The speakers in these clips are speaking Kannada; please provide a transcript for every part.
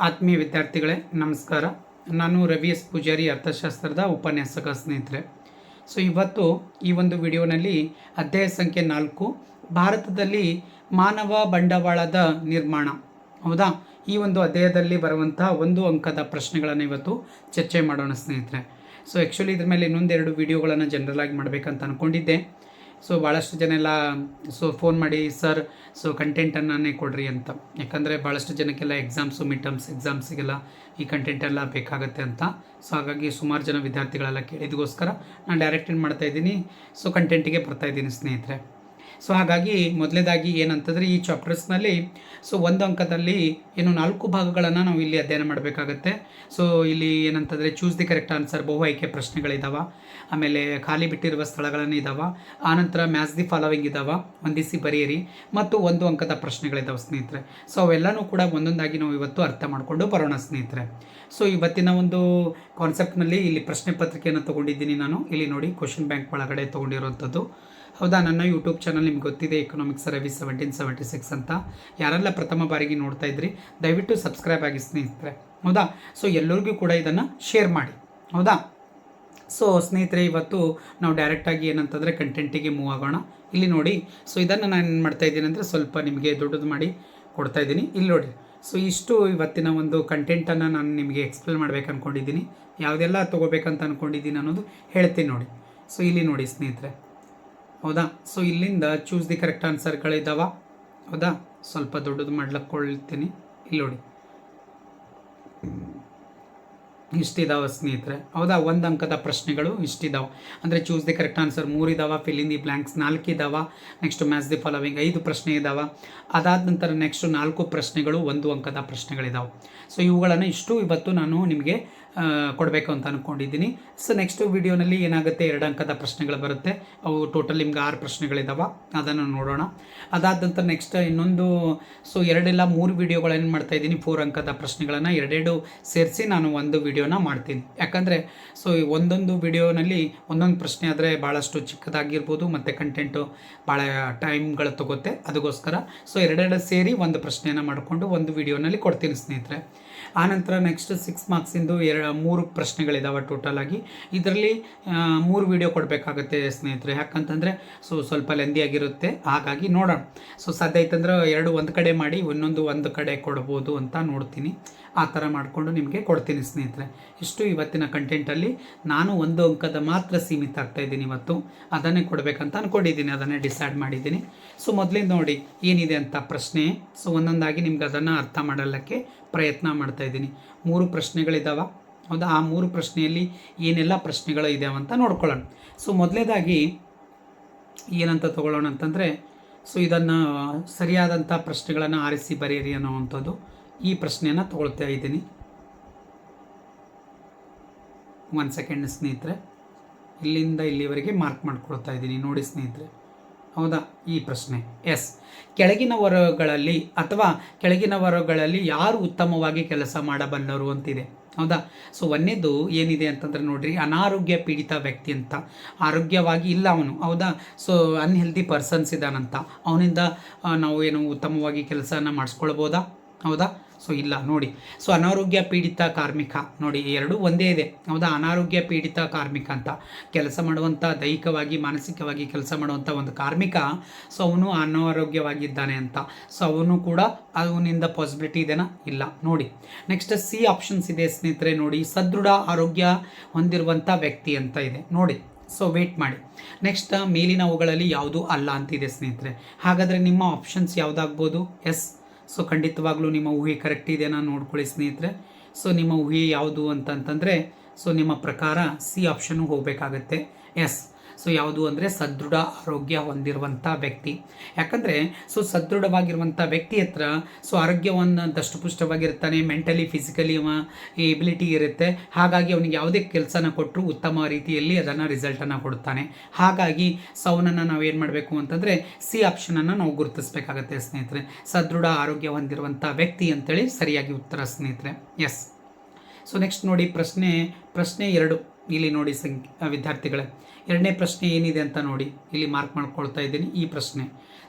ಆತ್ಮೀಯ ವಿದ್ಯಾರ್ಥಿಗಳೇ, ನಮಸ್ಕಾರ. ನಾನು ರವಿ ಎಸ್. ಪೂಜಾರಿ, ಅರ್ಥಶಾಸ್ತ್ರದ ಉಪನ್ಯಾಸಕ ಸ್ನೇಹಿತರೆ. ಸೊ ಇವತ್ತು ಈ ಒಂದು ವಿಡಿಯೋನಲ್ಲಿ ಅಧ್ಯಾಯ ಸಂಖ್ಯೆ ನಾಲ್ಕು, ಭಾರತದಲ್ಲಿ ಮಾನವ ಬಂಡವಾಳದ ನಿರ್ಮಾಣ. ಹೌದಾ? ಈ ಒಂದು ಅಧ್ಯಾಯದಲ್ಲಿ ಬರುವಂತಹ ಒಂದು ಅಂಕದ ಪ್ರಶ್ನೆಗಳನ್ನು ಇವತ್ತು ಚರ್ಚೆ ಮಾಡೋಣ ಸ್ನೇಹಿತರೆ. ಸೊ ಆ್ಯಕ್ಚುಲಿ ಇದ್ರ ಮೇಲೆ ಇನ್ನೊಂದೆರಡು ವಿಡಿಯೋಗಳನ್ನು ಜನರಲ್ ಆಗಿ ಮಾಡಬೇಕಂತ ಅಂದ್ಕೊಂಡಿದ್ದೆ ಸೊ ಭಾಳಷ್ಟು ಜನ ಎಲ್ಲ ಸೊ ಫೋನ್ ಮಾಡಿ ಸರ್ ಸೊ ಕಂಟೆಂಟನ್ನೇ ಕೊಡ್ರಿ ಅಂತ. ಯಾಕಂದರೆ ಭಾಳಷ್ಟು ಜನಕ್ಕೆಲ್ಲ ಎಕ್ಸಾಮ್ಸು ಮಿಡ್ ಟರ್ಮ್ಸ್ ಎಕ್ಸಾಮ್ಸಿಗೆಲ್ಲ ಈ ಕಂಟೆಂಟ್ ಎಲ್ಲ ಬೇಕಾಗುತ್ತೆ ಅಂತ. ಸೊ ಹಾಗಾಗಿ ಸುಮಾರು ಜನ ವಿದ್ಯಾರ್ಥಿಗಳೆಲ್ಲ ಕೇಳಿದಗೋಸ್ಕರ ನಾನು ಡೈರೆಕ್ಟ್ ಏನು ಮಾಡ್ತಾ ಇದ್ದೀನಿ ಸೊ ಕಂಟೆಂಟಿಗೆ ಬರ್ತಾಯಿದ್ದೀನಿ ಸ್ನೇಹಿತರೆ. ಸೊ ಹಾಗಾಗಿ ಮೊದಲೇದಾಗಿ ಏನಂತಂದರೆ ಈ ಚಾಪ್ಟರ್ಸ್ನಲ್ಲಿ ಸೊ ಒಂದು ಅಂಕದಲ್ಲಿ ಏನು ನಾಲ್ಕು ಭಾಗಗಳನ್ನು ನಾವು ಇಲ್ಲಿ ಅಧ್ಯಯನ ಮಾಡಬೇಕಾಗತ್ತೆ. ಸೊ ಇಲ್ಲಿ ಏನಂತಂದರೆ ಚೂಸ್ ದಿ ಕರೆಕ್ಟ್ ಆನ್ಸರ್ ಬಹು ಆಯ್ಕೆ ಪ್ರಶ್ನೆಗಳಿದ್ದಾವೆ ಆಮೇಲೆ ಖಾಲಿ ಬಿಟ್ಟಿರುವ ಸ್ಥಳಗಳನ್ನು ಇದ್ದಾವೆ ಆನಂತರ ಮ್ಯಾಚ್ ದಿ ಫಾಲೋವಿಂಗ್ ಇದ್ದಾವೆ ಹೊಂದಿಸಿ ಬರೆಯಿರಿ. ಮತ್ತು ಒಂದು ಅಂಕದ ಪ್ರಶ್ನೆಗಳಿದ್ದಾವೆ ಸ್ನೇಹಿತರೆ. ಸೊ ಅವೆಲ್ಲನೂ ಕೂಡ ಒಂದೊಂದಾಗಿ ನಾವು ಇವತ್ತು ಅರ್ಥ ಮಾಡಿಕೊಂಡು ಬರೋಣ ಸ್ನೇಹಿತರೆ. ಸೊ ಇವತ್ತಿನ ಒಂದು ಕಾನ್ಸೆಪ್ಟ್ನಲ್ಲಿ ಇಲ್ಲಿ ಪ್ರಶ್ನೆ ಪತ್ರಿಕೆಯನ್ನು ತೊಗೊಂಡಿದ್ದೀನಿ ನಾನು. ಇಲ್ಲಿ ನೋಡಿ ಕ್ವಶನ್ ಬ್ಯಾಂಕ್ ಒಳಗಡೆ ತೊಗೊಂಡಿರುವಂಥದ್ದು ಹೌದಾ? ನನ್ನ ಯೂಟ್ಯೂಬ್ ಚಾನಲ್ ನಿಮ್ಗೆ ಗೊತ್ತಿದೆ economics Ravi seventeen seventy six ಅಂತ. ಯಾರೆಲ್ಲ ಪ್ರಥಮ ಬಾರಿಗೆ ನೋಡ್ತಾ ಇದ್ರಿ, ದಯವಿಟ್ಟು ಸಬ್ಸ್ಕ್ರೈಬ್ ಆಗಿ ಸ್ನೇಹಿತರೆ. ಹೌದಾ? ಸೊ ಎಲ್ಲರಿಗೂ ಕೂಡ ಇದನ್ನು ಶೇರ್ ಮಾಡಿ. ಹೌದಾ? ಸೊ ಸ್ನೇಹಿತರೆ, ಇವತ್ತು ನಾವು ಡೈರೆಕ್ಟಾಗಿ ಏನಂತಂದರೆ ಕಂಟೆಂಟಿಗೆ ಮೂವ್ ಆಗೋಣ. ಇಲ್ಲಿ ನೋಡಿ. ಸೊ ಇದನ್ನು ನಾನು ಏನು ಮಾಡ್ತಾ ಇದ್ದೀನಿ ಅಂದರೆ ಸ್ವಲ್ಪ ನಿಮಗೆ ದೊಡ್ಡದು ಮಾಡಿ ಕೊಡ್ತಾ ಇದ್ದೀನಿ. ಇಲ್ಲಿ ನೋಡಿ. ಸೊ ಇಷ್ಟು ಇವತ್ತಿನ ಒಂದು ಕಂಟೆಂಟನ್ನು ನಾನು ನಿಮಗೆ ಎಕ್ಸ್ಪ್ಲೇನ್ ಮಾಡ್ಬೇಕು ಅಂದ್ಕೊಂಡಿದ್ದೀನಿ ಯಾವುದೆಲ್ಲ ತೊಗೋಬೇಕಂತ ಅಂದ್ಕೊಂಡಿದ್ದೀನಿ ಅನ್ನೋದು ಹೇಳ್ತೀನಿ ನೋಡಿ. ಸೊ ಇಲ್ಲಿ ನೋಡಿ ಸ್ನೇಹಿತರೆ. ಹೌದಾ? ಸೊ ಇಲ್ಲಿಂದ ಚೂಸ್ ದಿ ಕರೆಕ್ಟ್ ಆನ್ಸರ್ಗಳಿದ್ದಾವ ಹೌದಾ? ಸ್ವಲ್ಪ ದೊಡ್ಡದು ಮಾಡ್ಲಕ್ಕೊಳ್ತೀನಿ. ಇಲ್ಲಿ ನೋಡಿ. ಇಷ್ಟಿದಾವ ಸ್ನೇಹಿತರೆ. ಹೌದಾ? ಒಂದು ಅಂಕದ ಪ್ರಶ್ನೆಗಳು ಇಷ್ಟಿದಾವೆ. ಅಂದರೆ ಚೂಸ್ ದಿ ಕರೆಕ್ಟ್ ಆನ್ಸರ್ ಮೂರು ಇದಾವೆ ಫಿಲ್ ದಿ ಬ್ಲ್ಯಾಂಕ್ಸ್ ನಾಲ್ಕು ಇದಾವೆ ನೆಕ್ಸ್ಟ್ ಮ್ಯಾಚ್ ದಿ ಫಾಲೋವಿಂಗ್ ಐದು ಪ್ರಶ್ನೆ ಇದಾವೆ. ಅದಾದ ನಂತರ ನೆಕ್ಸ್ಟ್ ನಾಲ್ಕು ಪ್ರಶ್ನೆಗಳು ಒಂದು ಅಂಕದ ಪ್ರಶ್ನೆಗಳಿದಾವೆ. ಸೊ ಇವುಗಳನ್ನು ಇಷ್ಟು ಇವತ್ತು ನಾನು ನಿಮಗೆ ಕೊಡಬೇಕು ಅಂತ ಅಂದ್ಕೊಂಡಿದ್ದೀನಿ ಸೊ ನೆಕ್ಸ್ಟ್ ವಿಡಿಯೋನಲ್ಲಿ ಏನಾಗುತ್ತೆ? ಎರಡು ಅಂಕದ ಪ್ರಶ್ನೆಗಳು ಬರುತ್ತೆ. ಅವು ಟೋಟಲ್ ನಿಮ್ಗೆ ಆರು ಪ್ರಶ್ನೆಗಳಿದಾವೆ. ಅದನ್ನು ನೋಡೋಣ. ಅದಾದ ನಂತರ ನೆಕ್ಸ್ಟ್ ಇನ್ನೊಂದು ಸೊ ಎರಡೆಲ್ಲ ಮೂರು ವೀಡಿಯೋಗಳೇನು ಮಾಡ್ತಾ ಇದ್ದೀನಿ? ಫೋರ್ ಅಂಕದ ಪ್ರಶ್ನೆಗಳನ್ನು ಎರಡೆರಡು ಸೇರಿಸಿ ನಾನು ಒಂದು ವಿಡಿಯೋನ ಮಾಡ್ತೀನಿ. ಯಾಕಂದರೆ ಸೊ ಒಂದೊಂದು ವಿಡಿಯೋನಲ್ಲಿ ಒಂದೊಂದು ಪ್ರಶ್ನೆ ಆದರೆ ಭಾಳಷ್ಟು ಚಿಕ್ಕದಾಗಿರ್ಬೋದು, ಮತ್ತು ಕಂಟೆಂಟು ಭಾಳ ಟೈಮ್ಗಳು ತಗೋತೆ ಅದಕ್ಕೋಸ್ಕರ ಸೊ ಎರಡೆರಡು ಸೇರಿ ಒಂದು ಪ್ರಶ್ನೆಯನ್ನು ಮಾಡಿಕೊಂಡು ಒಂದು ವಿಡಿಯೋನಲ್ಲಿ ಕೊಡ್ತೀನಿ ಸ್ನೇಹಿತರೆ. ಆನಂತರ ನೆಕ್ಸ್ಟ್ ಸಿಕ್ಸ್ ಮಾರ್ಕ್ಸಿಂದು ಎರಡು ಮೂರು ಪ್ರಶ್ನೆಗಳಿದ್ದಾವೆ ಆಗಿ. ಇದರಲ್ಲಿ ಮೂರು ವಿಡಿಯೋ ಕೊಡಬೇಕಾಗುತ್ತೆ ಸ್ನೇಹಿತರೆ. ಯಾಕಂತಂದರೆ, ಸೊ ಸ್ವಲ್ಪ ಲೆಂದಿಯಾಗಿರುತ್ತೆ ಹಾಗಾಗಿ ನೋಡೋಣ. ಸೊ ಸಾಧ್ಯ ಆಯ್ತಂದ್ರೆ ಎರಡು ಒಂದು ಕಡೆ ಮಾಡಿ, ಇನ್ನೊಂದು ಒಂದು ಕಡೆ ಕೊಡ್ಬೋದು ಅಂತ ನೋಡ್ತೀನಿ. ಆ ಥರ ಮಾಡಿಕೊಂಡು ನಿಮಗೆ ಕೊಡ್ತೀನಿ ಸ್ನೇಹಿತರೆ. ಇಷ್ಟು ಇವತ್ತಿನ ಕಂಟೆಂಟಲ್ಲಿ ನಾನು ಒಂದು ಅಂಕದ ಮಾತ್ರ ಸೀಮಿತ ಆಗ್ತಾ ಇದ್ದೀನಿ ಇವತ್ತು. ಅದನ್ನೇ ಕೊಡಬೇಕಂತ ಅಂದ್ಕೊಂಡಿದ್ದೀನಿ ಅದನ್ನೇ ಡಿಸೈಡ್ ಮಾಡಿದ್ದೀನಿ. ಸೊ ಮೊದಲಿಂದ ನೋಡಿ, ಏನಿದೆ ಅಂತ ಪ್ರಶ್ನೆ. ಸೊ ಒಂದೊಂದಾಗಿ ನಿಮ್ಗೆ ಅದನ್ನು ಅರ್ಥ ಮಾಡಲಿಕ್ಕೆ ಪ್ರಯತ್ನ ಮಾಡ್ತಾಯಿದ್ದೀನಿ ಮೂರು ಪ್ರಶ್ನೆಗಳಿದ್ದಾವೆ ಹೌದಾ? ಆ ಮೂರು ಪ್ರಶ್ನೆಯಲ್ಲಿ ಏನೆಲ್ಲ ಪ್ರಶ್ನೆಗಳು ಇದೆ ಅಂತ ನೋಡ್ಕೊಳ್ಳೋಣ. ಸೊ ಮೊದಲೇದಾಗಿ ಏನಂತ ತಗೊಳ್ಳೋಣ ಅಂತಂದರೆ ಸೊ ಇದನ್ನು ಸರಿಯಾದಂಥ ಪ್ರಶ್ನೆಗಳನ್ನು ಆರಿಸಿ ಬರೆಯಿರಿ ಅನ್ನೋವಂಥದ್ದು ಈ ಪ್ರಶ್ನೆಯನ್ನು ತಗೊಳ್ತಾ ಇದ್ದೀನಿ. ಒಂದು ಸೆಕೆಂಡ್ ಸ್ನೇಹಿತರೆ. ಇಲ್ಲಿಂದ ಇಲ್ಲಿವರೆಗೆ ಮಾರ್ಕ್ ಮಾಡ್ಕೊಳ್ತಾ ಇದ್ದೀನಿ. ನೋಡಿ ಸ್ನೇಹಿತರೆ. ಹೌದಾ? ಈ ಪ್ರಶ್ನೆ. ಎಸ್ ಕೆಳಗಿನ ವರ್ಗಗಳಲ್ಲಿ ಅಥವಾ ಕೆಳಗಿನ ವರ್ಗಗಳಲ್ಲಿ ಯಾರು ಉತ್ತಮವಾಗಿ ಕೆಲಸ ಮಾಡಬಲ್ಲರು ಅಂತಿದೆ? ಹೌದಾ? ಸೊ ಒಂದೇದು ಏನಿದೆ ಅಂತಂದ್ರೆ ನೋಡ್ರಿ, ಅನಾರೋಗ್ಯ ಪೀಡಿತ ವ್ಯಕ್ತಿ ಅಂತ. ಆರೋಗ್ಯವಾಗಿ ಇಲ್ಲ ಅವನು, ಹೌದಾ? ಸೊ ಅನ್ಹೆಲ್ದಿ ಪರ್ಸನ್ಸ್ ಇದ್ದಾನಂತ. ಅವನಿಂದ ನಾವು ಏನು ಉತ್ತಮವಾಗಿ ಕೆಲಸನ ಮಾಡಿಸ್ಕೊಳ್ಬೋದಾ? ಹೌದಾ? ಸೊ ಇಲ್ಲ, ನೋಡಿ. ಸೊ ಅನಾರೋಗ್ಯ ಪೀಡಿತ ಕಾರ್ಮಿಕ, ನೋಡಿ ಎರಡು ಒಂದೇ ಇದೆ. ಹೌದಾ? ಅನಾರೋಗ್ಯ ಪೀಡಿತ ಕಾರ್ಮಿಕ ಅಂತ. ಕೆಲಸ ಮಾಡುವಂಥ ದೈಹಿಕವಾಗಿ, ಮಾನಸಿಕವಾಗಿ ಕೆಲಸ ಮಾಡುವಂಥ ಒಂದು ಕಾರ್ಮಿಕ, ಸೊ ಅವನು ಅನಾರೋಗ್ಯವಾಗಿದ್ದಾನೆ ಅಂತ. ಸೊ ಅವನು ಕೂಡ ಅವನಿಂದ ಪಾಸಿಬಿಲಿಟಿ ಇದೆನಾ? ಇಲ್ಲ. ನೋಡಿ. ನೆಕ್ಸ್ಟ್ ಸಿ ಆಪ್ಷನ್ಸ್ ಇದೆ, ಸ್ನೇಹಿತರೆ, ನೋಡಿ. ಸದೃಢ ಆರೋಗ್ಯ ಹೊಂದಿರುವಂಥ ವ್ಯಕ್ತಿ ಅಂತ ಇದೆ. ನೋಡಿ. ಸೊ ವೇಟ್ ಮಾಡಿ. ನೆಕ್ಸ್ಟ್ ಮೇಲಿನವುಗಳಲ್ಲಿ ಯಾವುದೂ ಅಲ್ಲ ಅಂತಿದೆ ಸ್ನೇಹಿತರೆ. ಹಾಗಾದರೆ ನಿಮ್ಮ ಆಪ್ಷನ್ಸ್ ಯಾವುದಾಗ್ಬೋದು? ಎಸ್ ಸೊ ಖಂಡಿತವಾಗ್ಲೂ ನಿಮ್ಮ ಊಹೆ ಕರೆಕ್ಟ್ ಇದೆಯಾ ನೋಡ್ಕೊಳ್ಳಿ ಸ್ನೇಹಿತರೆ. ಸೊ ನಿಮ್ಮ ಊಹೆ ಯಾವುದು ಅಂತಂತಂದರೆ ಸೊ ನಿಮ್ಮ ಪ್ರಕಾರ ಸಿ ಆಪ್ಷನ್ನು ಹೋಗಬೇಕಾಗತ್ತೆ. ಎಸ್ ಸೊ ಯಾವುದು ಅಂದರೆ ಸದೃಢ ಆರೋಗ್ಯ ಹೊಂದಿರುವಂಥ ವ್ಯಕ್ತಿ. ಯಾಕಂದರೆ ಸೊ ಸದೃಢವಾಗಿರುವಂಥ ವ್ಯಕ್ತಿ ಹತ್ರ ಸೊ ಆರೋಗ್ಯವನ್ನು ದಷ್ಟಪುಷ್ಟವಾಗಿರ್ತಾನೆ ಮೆಂಟಲಿ ಫಿಸಿಕಲಿ ಎಬಿಲಿಟಿ ಇರುತ್ತೆ. ಹಾಗಾಗಿ ಅವನಿಗೆ ಯಾವುದೇ ಕೆಲಸನ ಕೊಟ್ಟರು ಉತ್ತಮ ರೀತಿಯಲ್ಲಿ ಅದನ್ನು ರಿಸಲ್ಟನ್ನು ಕೊಡ್ತಾನೆ. ಹಾಗಾಗಿ ಸೊ ಅವನನ್ನು ಏನು ಮಾಡಬೇಕು ಅಂತಂದರೆ ಸಿ ಆಪ್ಷನನ್ನು ನಾವು ಗುರುತಿಸಬೇಕಾಗತ್ತೆ ಸ್ನೇಹಿತರೆ. ಸದೃಢ ಆರೋಗ್ಯ ಹೊಂದಿರುವಂಥ ವ್ಯಕ್ತಿ ಅಂತೇಳಿ ಸರಿಯಾಗಿ ಉತ್ತರ ಸ್ನೇಹಿತರೆ. ಎಸ್ ಸೊ ನೆಕ್ಸ್ಟ್ ನೋಡಿ ಪ್ರಶ್ನೆ ಪ್ರಶ್ನೆ ಎರಡು. ಇಲ್ಲಿ ನೋಡಿ ಸಂಖ್ಯೆ, ವಿದ್ಯಾರ್ಥಿಗಳೇ. ಎರಡನೇ ಪ್ರಶ್ನೆ ಏನಿದೆ ಅಂತ ನೋಡಿ. ಇಲ್ಲಿ ಮಾರ್ಕ್ ಮಾಡ್ಕೊಳ್ತಾ ಇದ್ದೀನಿ ಈ ಪ್ರಶ್ನೆ.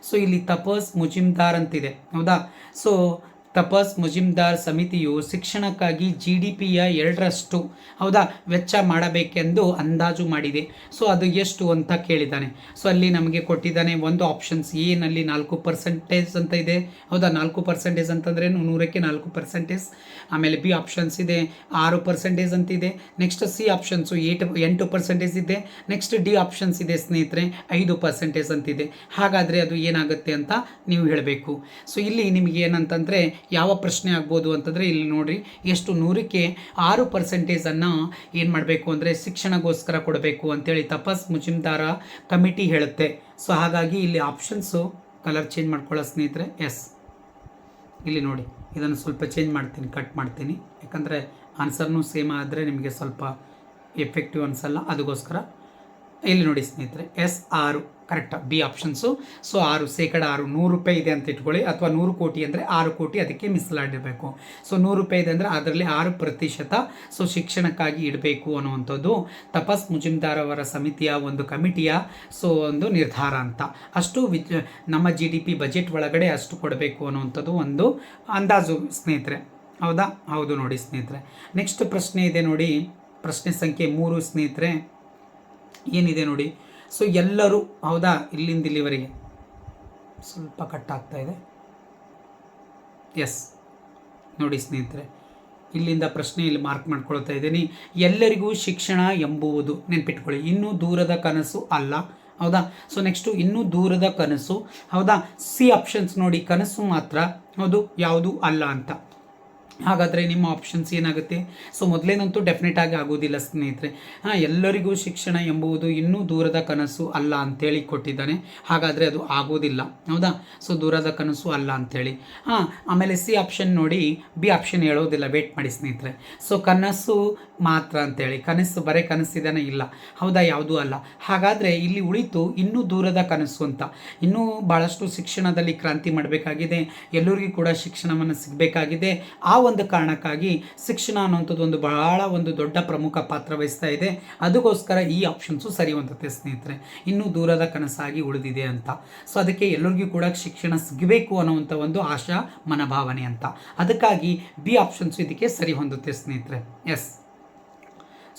ಸೊ ಇಲ್ಲಿ ತಪಸ್ ಮುಜಿಮ್ದಾರ್ ಅಂತಿದೆ. ಹೌದಾ? ಸೊ ತಪಸ್ ಮುಜಿಮ್ದಾರ್ ಸಮಿತಿಯು ಶಿಕ್ಷಣಕ್ಕಾಗಿ ಜಿ ಡಿ ಪಿಯ ಎರಡರಷ್ಟು ಹೌದಾ ವೆಚ್ಚ ಮಾಡಬೇಕೆಂದು ಅಂದಾಜು ಮಾಡಿದೆ. ಸೊ, ಅದು ಎಷ್ಟು ಅಂತ ಕೇಳಿದ್ದಾನೆ. ಸೊ, ಅಲ್ಲಿ ನಮಗೆ ಕೊಟ್ಟಿದ್ದಾನೆ ಒಂದು ಆಪ್ಷನ್ಸ್ ಎನಲ್ಲಿ ನಾಲ್ಕು ಪರ್ಸೆಂಟೇಜ್ ಅಂತ ಇದೆ. ಹೌದಾ, ನಾಲ್ಕು ಪರ್ಸೆಂಟೇಜ್ ಅಂತಂದರೆ ನೂರಕ್ಕೆ ನಾಲ್ಕು ಪರ್ಸೆಂಟೇಜ್ ಆಮೇಲೆ ಬಿ ಆಪ್ಷನ್ಸ್ ಇದೆ, ಆರು ಪರ್ಸೆಂಟೇಜ್ ಅಂತಿದೆ. ನೆಕ್ಸ್ಟ್ ಸಿ ಆಪ್ಷನ್ಸು ಏಟ್, ಎಂಟು ಪರ್ಸೆಂಟೇಜ್ ಇದೆ. ನೆಕ್ಸ್ಟ್ ಡಿ ಆಪ್ಷನ್ಸ್ ಇದೆ, ಸ್ನೇಹಿತರೆ, ಐದು ಪರ್ಸೆಂಟೇಜ್ ಅಂತಿದೆ. ಹಾಗಾದರೆ ಅದು ಏನಾಗುತ್ತೆ ಅಂತ ನೀವು ಹೇಳಬೇಕು. ಸೊ, ಇಲ್ಲಿ ನಿಮಗೆ ಏನಂತಂದರೆ ಯಾವ ಪ್ರಶ್ನೆ ಆಗ್ಬೋದು ಅಂತಂದರೆ ಇಲ್ಲಿ ನೋಡಿರಿ, ಎಷ್ಟು ನೂರಕ್ಕೆ ಆರು ಪರ್ಸೆಂಟೇಜನ್ನು ಏನು ಮಾಡಬೇಕು ಅಂದರೆ ಶಿಕ್ಷಣಗೋಸ್ಕರ ಕೊಡಬೇಕು ಅಂತೇಳಿ ತಪಸ್ ಮುಜುಮ್ದಾರ ಕಮಿಟಿ ಹೇಳುತ್ತೆ. ಸೊ ಹಾಗಾಗಿ ಇಲ್ಲಿ ಆಪ್ಷನ್ಸು ಕಲರ್ ಚೇಂಜ್ ಮಾಡ್ಕೊಳ್ಳೋ ಸ್ನೇಹಿತರೆ ಎಸ್ ಇಲ್ಲಿ ನೋಡಿ, ಇದನ್ನು ಸ್ವಲ್ಪ ಚೇಂಜ್ ಮಾಡ್ತೀನಿ ಕಟ್ ಮಾಡ್ತೀನಿ. ಯಾಕಂದರೆ ಆನ್ಸರ್ನೂ ಸೇಮ್ ಆದರೆ ನಿಮಗೆ ಸ್ವಲ್ಪ ಎಫೆಕ್ಟಿವ್ ಅನಿಸಲ್ಲ ಅದಕ್ಕೋಸ್ಕರ ಇಲ್ಲಿ ನೋಡಿ ಸ್ನೇಹಿತರೆ ಎಸ್ ಆರು ಕರೆಕ್ಟ್ ಬಿ ಆಪ್ಷನ್ಸು. ಸೊ ಆರು ಶೇಕಡ ಆರು ನೂರು ರೂಪಾಯಿ ಇದೆ ಅಂತ ಇಟ್ಕೊಳ್ಳಿ. ಅಥವಾ ನೂರು ಕೋಟಿ ಅಂದರೆ ಆರು ಕೋಟಿ ಅದಕ್ಕೆ ಮೀಸಲಾಡಿರಬೇಕು ಸೊ ನೂರು ರೂಪಾಯಿ ಇದೆ ಅಂದರೆ ಅದರಲ್ಲಿ ಆರು ಪ್ರತಿಶತ ಸೊ ಶಿಕ್ಷಣಕ್ಕಾಗಿ ಇಡಬೇಕು ಅನ್ನುವಂಥದ್ದು ತಪಸ್ ಮುಜುಮ್ದಾರ್ ಅವರ ಸಮಿತಿಯ ಒಂದು ಕಮಿಟಿಯ ಸೊ ಒಂದು ನಿರ್ಧಾರ ಅಂತ. ಅಷ್ಟು ನಮ್ಮ ಜಿ ಡಿ ಪಿ ಬಜೆಟ್ ಒಳಗಡೆ ಅಷ್ಟು ಕೊಡಬೇಕು ಅನ್ನುವಂಥದ್ದು ಒಂದು ಅಂದಾಜು ಸ್ನೇಹಿತರೆ. ಹೌದಾ? ಹೌದು ನೋಡಿ ಸ್ನೇಹಿತರೆ. ನೆಕ್ಸ್ಟ್ ಪ್ರಶ್ನೆ ಇದೆ ನೋಡಿ. ಪ್ರಶ್ನೆ ಸಂಖ್ಯೆ ಮೂರು ಸ್ನೇಹಿತರೆ. ಏನಿದೆ ನೋಡಿ? ಸೊ ಎಲ್ಲರೂ, ಹೌದಾ? ಇಲ್ಲಿಂದ ಇಲ್ಲಿವರೆಗೆ. ಸ್ವಲ್ಪ ಕಟ್ ಆಗ್ತಾ ಇದೆ. ಎಸ್ ನೋಡಿ ಸ್ನೇಹಿತರೆ, ಇಲ್ಲಿಂದ ಪ್ರಶ್ನೆ ಇಲ್ಲಿ ಮಾರ್ಕ್ ಮಾಡ್ಕೊಳ್ತಾ ಇದ್ದೀನಿ. ಎಲ್ಲರಿಗೂ ಶಿಕ್ಷಣ ಎಂಬುವುದು ನೆನ್ಪಿಟ್ಕೊಳ್ಳಿ. ಇನ್ನೂ ದೂರದ ಕನಸು ಅಲ್ಲ. ಹೌದಾ? ಸೊ ನೆಕ್ಸ್ಟು ಇನ್ನೂ ದೂರದ ಕನಸು. ಹೌದಾ? ಸಿ ಆಪ್ಷನ್ಸ್ ನೋಡಿ. ಕನಸು ಮಾತ್ರ, ಹೌದು? ಯಾವುದು? ಅಲ್ಲ ಅಂತ. ಹಾಗಾದರೆ ನಿಮ್ಮ ಆಪ್ಷನ್ಸ್ ಏನಾಗುತ್ತೆ? ಸೊ ಮೊದಲೇನಂತೂ ಡೆಫಿನೆಟ್ ಆಗಿ ಆಗೋದಿಲ್ಲ ಸ್ನೇಹಿತರೆ. ಹಾಂ, ಎಲ್ಲರಿಗೂ ಶಿಕ್ಷಣ ಎಂಬುದು ಇನ್ನೂ ದೂರದ ಕನಸು ಅಲ್ಲ ಅಂತೇಳಿ ಕೊಟ್ಟಿದ್ದಾನೆ ಹಾಗಾದರೆ ಅದು ಆಗೋದಿಲ್ಲ. ಹೌದಾ? ಸೊ ದೂರದ ಕನಸು ಅಲ್ಲ ಅಂಥೇಳಿ ಹಾಂ, ಆಮೇಲೆ ಸಿ ಆಪ್ಷನ್ ನೋಡಿ, ಬಿ ಆಪ್ಷನ್ ಹೇಳೋದಿಲ್ಲ. ವೇಟ್ ಮಾಡಿ ಸ್ನೇಹಿತರೆ. ಸೊ ಕನಸು ಮಾತ್ರ ಅಂತೇಳಿ. ಕನಸು, ಬರೀ ಕನಸಿದಾನೆ ಇಲ್ಲ. ಹೌದಾ? ಯಾವುದೂ ಅಲ್ಲ. ಹಾಗಾದರೆ ಇಲ್ಲಿ ಉಳಿತು ಇನ್ನೂ ದೂರದ ಕನಸು ಅಂತ. ಇನ್ನೂ ಭಾಳಷ್ಟು ಶಿಕ್ಷಣದಲ್ಲಿ ಕ್ರಾಂತಿ ಮಾಡಬೇಕಾಗಿದೆ. ಎಲ್ಲರಿಗೂ ಕೂಡ ಶಿಕ್ಷಣವನ್ನು ಸಿಗಬೇಕಾಗಿದೆ. ಆ ಒಂದು ಕಾರಣಕ್ಕಾಗಿ ಶಿಕ್ಷಣ ಅನ್ನುವಂಥದ್ದು ಒಂದು ಬಹಳ ಒಂದು ದೊಡ್ಡ ಪ್ರಮುಖ ಪಾತ್ರ ವಹಿಸ್ತಾ ಇದೆ. ಅದಕ್ಕೋಸ್ಕರ ಈ ಆಪ್ಷನ್ಸು ಸರಿ ಹೊಂದುತ್ತೆ ಸ್ನೇಹಿತರೆ. ಇನ್ನೂ ದೂರದ ಕನಸಾಗಿ ಉಳಿದಿದೆ ಅಂತ. ಸೊ ಅದಕ್ಕೆ ಎಲ್ಲರಿಗೂ ಕೂಡ ಶಿಕ್ಷಣ ಸಿಗಬೇಕು ಅನ್ನುವಂಥ ಒಂದು ಆಶಾ, ಮನೋಭಾವನೆ ಅಂತ. ಅದಕ್ಕಾಗಿ ಬಿ ಆಪ್ಷನ್ಸು ಇದಕ್ಕೆ ಸರಿ ಹೊಂದುತ್ತೆ ಸ್ನೇಹಿತರೆ. ಎಸ್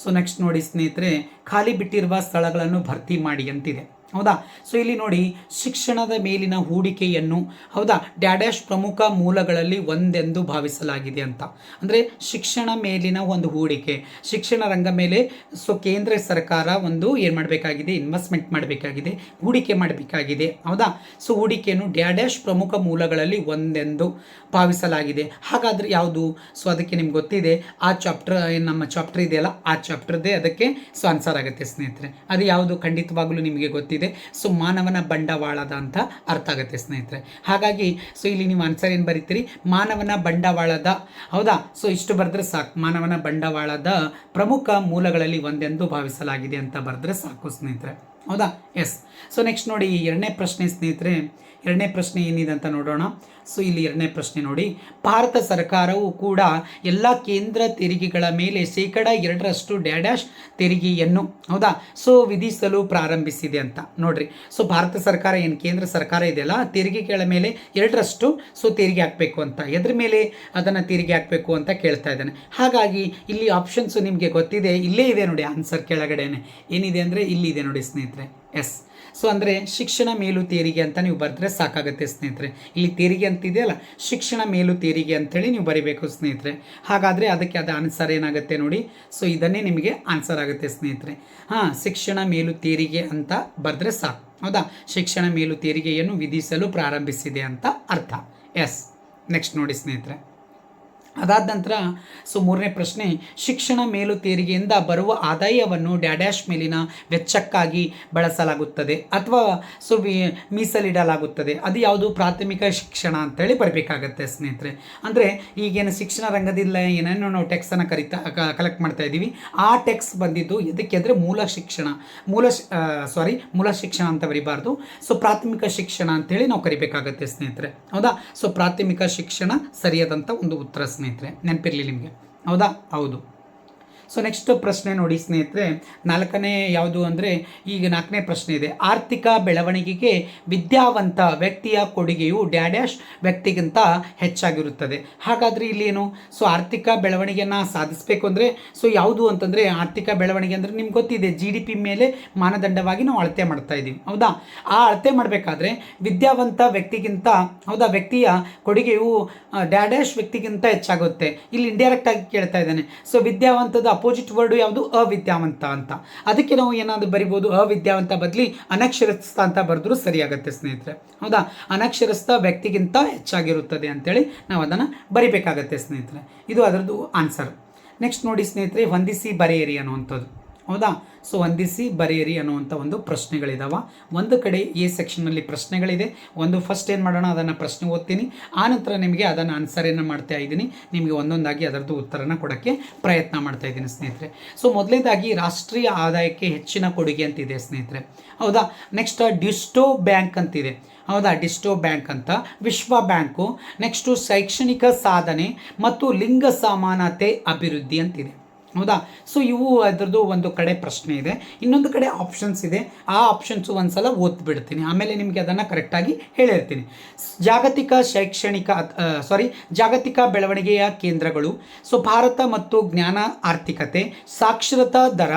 ಸೊ ನೆಕ್ಸ್ಟ್ ನೋಡಿ ಸ್ನೇಹಿತರೆ, ಖಾಲಿ ಬಿಟ್ಟಿರುವ ಸ್ಥಳಗಳನ್ನು ಭರ್ತಿ ಮಾಡಿ ಅಂತಿದೆ. ಹೌದಾ? ಸೊ ಇಲ್ಲಿ ನೋಡಿ, ಶಿಕ್ಷಣದ ಮೇಲಿನ ಹೂಡಿಕೆಯನ್ನು, ಹೌದಾ? ಡ್ಯಾಡ್ಯಾಶ್ ಪ್ರಮುಖ ಮೂಲಗಳಲ್ಲಿ ಒಂದೆಂದು ಭಾವಿಸಲಾಗಿದೆ ಅಂತ. ಅಂದರೆ, ಶಿಕ್ಷಣ ಮೇಲಿನ ಒಂದು ಹೂಡಿಕೆ, ಶಿಕ್ಷಣ ರಂಗ ಮೇಲೆ ಸೊ ಕೇಂದ್ರ ಸರ್ಕಾರ ಒಂದು ಏನು ಮಾಡಬೇಕಾಗಿದೆ? ಇನ್ವೆಸ್ಟ್ಮೆಂಟ್ ಮಾಡಬೇಕಾಗಿದೆ, ಹೂಡಿಕೆ ಮಾಡಬೇಕಾಗಿದೆ, ಹೌದಾ? ಸೊ ಹೂಡಿಕೆಯನ್ನು ಡ್ಯಾಡ್ಯಾಶ್ ಪ್ರಮುಖ ಮೂಲಗಳಲ್ಲಿ ಒಂದೆಂದು ಭಾವಿಸಲಾಗಿದೆ. ಹಾಗಾದರೆ ಯಾವುದು? ಸೊ ಅದಕ್ಕೆ ನಿಮ್ಗೆ ಗೊತ್ತಿದೆ, ಆ ಚಾಪ್ಟರ್ ನಮ್ಮ ಚಾಪ್ಟರ್ ಇದೆಯಲ್ಲ, ಆ ಚಾಪ್ಟರ್ದೇ ಅದಕ್ಕೆ ಸೊ ಆನ್ಸರ್ ಆಗುತ್ತೆ ಸ್ನೇಹಿತರೆ. ಅದು ಯಾವುದು? ಖಂಡಿತವಾಗಲೂ ನಿಮಗೆ ಗೊತ್ತಿದೆ. ಸೊ ಮಾನವನ ಬಂಡವಾಳದ ಅಂತ ಅರ್ಥ ಆಗುತ್ತೆ ಸ್ನೇಹಿತರೆ. ಹಾಗಾಗಿ ಸೊ ಇಲ್ಲಿ ನೀವು ಆನ್ಸರ್ ಏನು ಬರೀತೀರಿ? ಮಾನವನ ಬಂಡವಾಳದ, ಹೌದಾ? ಸೊ ಇಷ್ಟು ಬರೆದ್ರೆ ಸಾಕು. ಮಾನವನ ಬಂಡವಾಳದ ಪ್ರಮುಖ ಮೂಲಗಳಲ್ಲಿ ಒಂದೆಂದು ಭಾವಿಸಲಾಗಿದೆ ಅಂತ ಬರೆದ್ರೆ ಸಾಕು ಸ್ನೇಹಿತರೆ. ಹೌದಾ? ಎಸ್ ಸೊ ನೆಕ್ಸ್ಟ್ ನೋಡಿ ಎರಡನೇ ಪ್ರಶ್ನೆ ಸ್ನೇಹಿತರೆ. ಎರಡನೇ ಪ್ರಶ್ನೆ ಏನಿದೆ ಅಂತ ನೋಡೋಣ. ಸೊ, ಇಲ್ಲಿ ಎರಡನೇ ಪ್ರಶ್ನೆ ನೋಡಿ. ಭಾರತ ಸರ್ಕಾರವು ಕೂಡ ಎಲ್ಲ ಕೇಂದ್ರ ತೆರಿಗೆಗಳ ಮೇಲೆ ಶೇಕಡ ಎರಡರಷ್ಟು ಡ್ಯಾಡ್ಯಾಶ್ ತೆರಿಗೆಯನ್ನು, ಹೌದಾ? ಸೊ, ವಿಧಿಸಲು ಪ್ರಾರಂಭಿಸಿದೆ ಅಂತ ನೋಡ್ರಿ. ಸೊ, ಭಾರತ ಸರ್ಕಾರ ಏನು, ಕೇಂದ್ರ ಸರ್ಕಾರ ಇದೆಯಲ್ಲ, ತೆರಿಗೆಗಳ ಮೇಲೆ ಎರಡರಷ್ಟು ಸೊ ತೆರಿಗೆ ಹಾಕಬೇಕು ಅಂತ, ಎದ್ರ ಮೇಲೆ ಅದನ್ನು ತೆರಿಗೆ ಹಾಕಬೇಕು ಅಂತ ಕೇಳ್ತಾ ಇದ್ದಾನೆ. ಹಾಗಾಗಿ ಇಲ್ಲಿ ಆಪ್ಷನ್ಸು ನಿಮಗೆ ಗೊತ್ತಿದೆ, ಇಲ್ಲೇ ಇದೆ ನೋಡಿ ಆನ್ಸರ್ ಕೆಳಗಡೆನೆ. ಏನಿದೆ ಅಂದರೆ ಇಲ್ಲಿದೆ ನೋಡಿ ಸ್ನೇಹಿತರೆ, ಎಸ್. ಸೊ ಅಂದರೆ ಶಿಕ್ಷಣ ಮೇಲು ತೆರಿಗೆ ಅಂತ ನೀವು ಬರೆದ್ರೆ ಸಾಕಾಗುತ್ತೆ ಸ್ನೇಹಿತರೆ. ಇಲ್ಲಿ ತೆರಿಗೆ ಅಂತಿದೆಯಲ್ಲ ಶಿಕ್ಷಣ ಮೇಲು ತೆರಿಗೆ ಅಂತೇಳಿ ನೀವು ಬರಿಬೇಕು ಸ್ನೇಹಿತರೆ. ಹಾಗಾದರೆ ಅದಕ್ಕೆ ಅದು ಆನ್ಸರ್ ಏನಾಗುತ್ತೆ ನೋಡಿ. ಸೊ ಇದನ್ನೇ ನಿಮಗೆ ಆನ್ಸರ್ ಆಗುತ್ತೆ ಸ್ನೇಹಿತರೆ. ಹಾಂ, ಶಿಕ್ಷಣ ಮೇಲು ತೆರಿಗೆ ಅಂತ ಬರೆದ್ರೆ ಸಾಕು. ಹೌದಾ? ಶಿಕ್ಷಣ ಮೇಲು ತೆರಿಗೆಯನ್ನು ವಿಧಿಸಲು ಪ್ರಾರಂಭಿಸಿದೆ ಅಂತ ಅರ್ಥ. ಎಸ್ ನೆಕ್ಸ್ಟ್ ನೋಡಿ ಸ್ನೇಹಿತರೆ. ಅದಾದ ನಂತರ ಸೊ ಮೂರನೇ ಪ್ರಶ್ನೆ, ಶಿಕ್ಷಣ ಮೇಲು ತೆರಿಗೆಯಿಂದ ಬರುವ ಆದಾಯವನ್ನು ಡ್ಯಾಡ್ಯಾಶ್ ಮೇಲಿನ ವೆಚ್ಚಕ್ಕಾಗಿ ಬಳಸಲಾಗುತ್ತದೆ ಅಥವಾ ಸೊ ಮೀಸಲಿಡಲಾಗುತ್ತದೆ. ಅದು ಯಾವುದು? ಪ್ರಾಥಮಿಕ ಶಿಕ್ಷಣ ಅಂತೇಳಿ ಬರಬೇಕಾಗತ್ತೆ ಸ್ನೇಹಿತರೆ. ಅಂದರೆ ಈಗೇನು ಶಿಕ್ಷಣ ರಂಗದಿಂದ ಏನೇನೋ ನಾವು ಟೆಕ್ಸನ್ನು ಕರಿತಾ ಕಲೆಕ್ಟ್ ಮಾಡ್ತಾ ಇದ್ದೀವಿ. ಆ ಟೆಕ್ಸ್ ಬಂದಿದ್ದು ಇದಕ್ಕೆ ಅಂದರೆ ಮೂಲ ಶಿಕ್ಷಣ, ಮೂಲ ಸಾರಿ ಮೂಲ ಶಿಕ್ಷಣ ಅಂತ ಬರಿಬಾರ್ದು. ಸೊ ಪ್ರಾಥಮಿಕ ಶಿಕ್ಷಣ ಅಂತೇಳಿ ನಾವು ಕರಿಬೇಕಾಗತ್ತೆ ಸ್ನೇಹಿತರೆ. ಹೌದಾ? ಸೊ ಪ್ರಾಥಮಿಕ ಶಿಕ್ಷಣ ಸರಿಯಾದಂಥ ಒಂದು ಉತ್ತರ ಸ್ನೇಹಿತರೆ. ನೆನಪಿರಲಿ ನಿಮಗೆ. ಹೌದಾ? ಹೌದು. ಸೊ ನೆಕ್ಸ್ಟ್ ಪ್ರಶ್ನೆ ನೋಡಿ ಸ್ನೇಹಿತರೆ. ನಾಲ್ಕನೇ ಯಾವುದು ಅಂದರೆ ಈಗ ನಾಲ್ಕನೇ ಪ್ರಶ್ನೆ ಇದೆ. ಆರ್ಥಿಕ ಬೆಳವಣಿಗೆಗೆ ವಿದ್ಯಾವಂತ ವ್ಯಕ್ತಿಯ ಕೊಡುಗೆಯು ಡ್ಯಾಡ್ಯಾಶ್ ವ್ಯಕ್ತಿಗಿಂತ ಹೆಚ್ಚಾಗಿರುತ್ತದೆ. ಹಾಗಾದರೆ ಇಲ್ಲಿ ಏನು ಸೊ ಆರ್ಥಿಕ ಬೆಳವಣಿಗೆಯನ್ನು ಸಾಧಿಸಬೇಕು ಅಂದರೆ ಸೊ ಯಾವುದು ಅಂತಂದರೆ ಆರ್ಥಿಕ ಬೆಳವಣಿಗೆ ಅಂದರೆ ನಿಮ್ಗೆ ಗೊತ್ತಿದೆ ಜಿ ಡಿ ಪಿ ಮೇಲೆ ಮಾನದಂಡವಾಗಿ ನಾವು ಅಳತೆ ಮಾಡ್ತಾ ಇದ್ದೀವಿ. ಹೌದಾ? ಆ ಅಳತೆ ಮಾಡಬೇಕಾದ್ರೆ ವಿದ್ಯಾವಂತ ವ್ಯಕ್ತಿಗಿಂತ, ಹೌದಾ? ವ್ಯಕ್ತಿಯ ಕೊಡುಗೆಯು ಡ್ಯಾಡ್ಯಾಶ್ ವ್ಯಕ್ತಿಗಿಂತ ಹೆಚ್ಚಾಗುತ್ತೆ. ಇಲ್ಲಿ ಇಂಡೈರೆಕ್ಟ್ ಆಗಿ ಕೇಳ್ತಾ ಇದ್ದಾನೆ. ಸೊ ವಿದ್ಯಾವಂತದ ಅಪೋಸಿಟ್ ವರ್ಡ್ ಯಾವುದು ಅವಿದ್ಯಾವಂತ ಅಂತ. ಅದಕ್ಕೆ ನಾವು ಏನಾದರೂ ಬರಿಬೋದು, ಅವಿದ್ಯಾವಂತ ಬದಲಿ ಅನಕ್ಷರಸ್ಥ ಅಂತ ಬರೆದ್ರೂ ಸರಿಯಾಗುತ್ತೆ ಸ್ನೇಹಿತರೆ. ಹೌದಾ? ಅನಕ್ಷರಸ್ಥ ವ್ಯಕ್ತಿಗಿಂತ ಹೆಚ್ಚಾಗಿರುತ್ತದೆ ಅಂತೇಳಿ ನಾವು ಅದನ್ನು ಬರಿಬೇಕಾಗತ್ತೆ ಸ್ನೇಹಿತರೆ. ಇದು ಅದರದ್ದು ಆನ್ಸರ್ ನೆಕ್ಸ್ಟ್ ನೋಡಿ ಸ್ನೇಹಿತರೆ, ಹೊಂದಿಸಿ ಬರೆಯಿರಿ ಅನ್ನುವಂಥದ್ದು. ಹೌದಾ? ಸೊ ಹೊಂದಿಸಿ ಬರೆಯಿರಿ ಅನ್ನುವಂಥ ಒಂದು ಪ್ರಶ್ನೆಗಳಿದಾವ. ಒಂದು ಕಡೆ ಎ ಸೆಕ್ಷನ್ನಲ್ಲಿ ಪ್ರಶ್ನೆಗಳಿದೆ. ಒಂದು ಫಸ್ಟ್ ಏನು ಮಾಡೋಣ, ಅದನ್ನು ಪ್ರಶ್ನೆ ಓದ್ತೀನಿ. ಆನಂತರ ನಿಮಗೆ ಅದನ್ನು ಆನ್ಸರೇನು ಮಾಡ್ತಾ ಇದ್ದೀನಿ. ನಿಮಗೆ ಒಂದೊಂದಾಗಿ ಅದರದ್ದು ಉತ್ತರನ ಕೊಡೋಕ್ಕೆ ಪ್ರಯತ್ನ ಮಾಡ್ತಾ ಇದ್ದೀನಿ ಸ್ನೇಹಿತರೆ. ಸೊ ಮೊದಲನೇದಾಗಿ ರಾಷ್ಟ್ರೀಯ ಆದಾಯಕ್ಕೆ ಹೆಚ್ಚಿನ ಕೊಡುಗೆ ಅಂತಿದೆ ಸ್ನೇಹಿತರೆ. ಹೌದಾ? ನೆಕ್ಸ್ಟ್ ಡಿಸ್ಟೋ ಬ್ಯಾಂಕ್ ಅಂತಿದೆ. ಹೌದಾ? ಡಿಸ್ಟೋ ಬ್ಯಾಂಕ್ ಅಂತ. ವಿಶ್ವ ಬ್ಯಾಂಕು. ನೆಕ್ಸ್ಟು ಶೈಕ್ಷಣಿಕ ಸಾಧನೆ ಮತ್ತು ಲಿಂಗ ಸಮಾನತೆ ಅಭಿವೃದ್ಧಿ ಅಂತಿದೆ. ಹೌದಾ? ಸೊ ಇವು ಅದರದ್ದು ಒಂದು ಕಡೆ ಪ್ರಶ್ನೆ ಇದೆ. ಇನ್ನೊಂದು ಕಡೆ ಆಪ್ಷನ್ಸ್ ಇದೆ. ಆ ಆಪ್ಷನ್ಸು ಒಂದು ಸಲ ಓದ್ಬಿಡ್ತೀನಿ. ಆಮೇಲೆ ನಿಮಗೆ ಅದನ್ನು ಕರೆಕ್ಟಾಗಿ ಹೇಳಿರ್ತೀನಿ. ಜಾಗತಿಕ ಶೈಕ್ಷಣಿಕ ಸಾರಿ ಜಾಗತಿಕ ಬೆಳವಣಿಗೆಯ ಕೇಂದ್ರಗಳು. ಸೊ ಭಾರತ ಮತ್ತು ಜ್ಞಾನ, ಆರ್ಥಿಕತೆ, ಸಾಕ್ಷರತಾ ದರ,